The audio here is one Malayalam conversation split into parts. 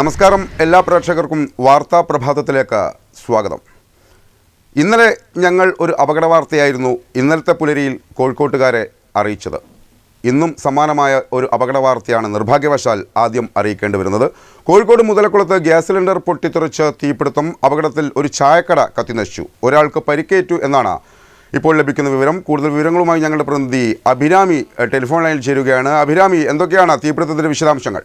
നമസ്കാരം. എല്ലാ പ്രേക്ഷകർക്കും വാർത്താ പ്രഭാതത്തിലേക്ക് സ്വാഗതം. ഇന്നലെ ഞങ്ങൾ ഒരു അപകട വാർത്തയായിരുന്നു ഇന്നലത്തെ പുലരിയിൽ കോഴിക്കോട്ടുകാരെ അറിയിച്ചത്. ഇന്നും സമാനമായ ഒരു അപകട വാർത്തയാണ് നിർഭാഗ്യവശാൽ ആദ്യം അറിയിക്കേണ്ടി വരുന്നത്. കോഴിക്കോട് മുതലക്കുളത്ത് ഗ്യാസ് സിലിണ്ടർ പൊട്ടിത്തെറിച്ച് തീപിടുത്തം അപകടത്തിൽ ഒരു ചായക്കട കത്തിനശിച്ചു. ഒരാൾക്ക് പരിക്കേറ്റു എന്നാണ് ഇപ്പോൾ ലഭിക്കുന്ന വിവരം. കൂടുതൽ വിവരങ്ങളുമായി ഞങ്ങളുടെ പ്രതിനിധി അഭിരാമി ടെലിഫോൺ ലൈനിൽ ചേരുകയാണ്. അഭിരാമി എന്തൊക്കെയാണ് തീപിടുത്തത്തിന്റെ വിശദാംശങ്ങൾ?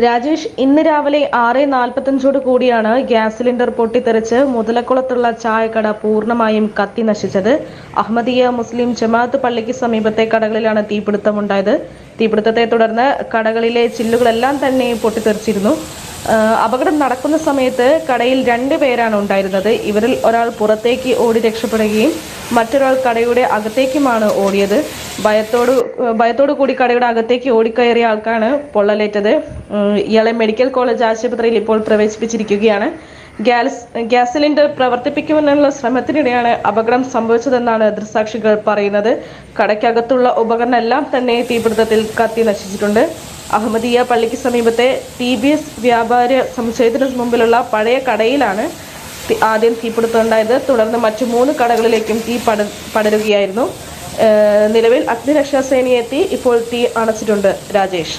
രാജേഷ് ഇന്ന് രാവിലെ ആറ് നാൽപ്പത്തഞ്ചോട് കൂടിയാണ് ഗ്യാസ് സിലിണ്ടർ പൊട്ടിത്തെറിച്ച് മുതലക്കുളത്തുള്ള ചായക്കട പൂർണമായും കത്തി നശിച്ചത്. അഹമ്മദിയ മുസ്ലിം ജമാഅത്ത് പള്ളിക്ക് സമീപത്തെ കടകളിലാണ് തീപിടുത്തമുണ്ടായത്. തീപിടുത്തത്തെ തുടർന്ന് കടകളിലെ ചില്ലുകളെല്ലാം തന്നെ പൊട്ടിത്തെറിച്ചിരുന്നു. അപകടം നടക്കുന്ന സമയത്ത് കടയിൽ രണ്ട് പേരാണ് ഉണ്ടായിരുന്നത്. ഇവരിൽ ഒരാൾ പുറത്തേക്ക് ഓടി രക്ഷപ്പെടുകയും മറ്റൊരാൾ കടയുടെ അകത്തേക്കുമാണ് ഓടിയത്. ഭയത്തോട് ഭയത്തോടു കൂടി കടയുടെ അകത്തേക്ക് ഓടിക്കയറിയ ആൾക്കാണ് പൊള്ളലേറ്റത്. ഇയാളെ മെഡിക്കൽ കോളേജ് ആശുപത്രിയിൽ ഇപ്പോൾ പ്രവേശിപ്പിച്ചിരിക്കുകയാണ്. ഗ്യാസ് ഗ്യാസ് സിലിണ്ടർ പ്രവർത്തിപ്പിക്കുവാനുള്ള ശ്രമത്തിനിടെയാണ് അപകടം സംഭവിച്ചതെന്നാണ് ദൃസാക്ഷികൾ പറയുന്നത്. കടയ്ക്കകത്തുള്ള ഉപകരണം എല്ലാം തന്നെ തീപിടുത്തത്തിൽ കത്തി നശിച്ചിട്ടുണ്ട്. അഹമ്മദിയ പള്ളിക്ക് സമീപത്തെ ടി ബി എസ് വ്യാപാര സമുച്ചയത്തിന് മുമ്പിലുള്ള പഴയ കടയിലാണ് ആദ്യം തീപിടുത്തം ഉണ്ടായത്. തുടർന്ന് മറ്റു മൂന്ന് കടകളിലേക്കും തീ പട പടരുകയായിരുന്നു. നിലവിൽ അഗ്നിരക്ഷാസേനയെത്തി ഇപ്പോൾ തീ അണച്ചിട്ടുണ്ട് രാജേഷ്.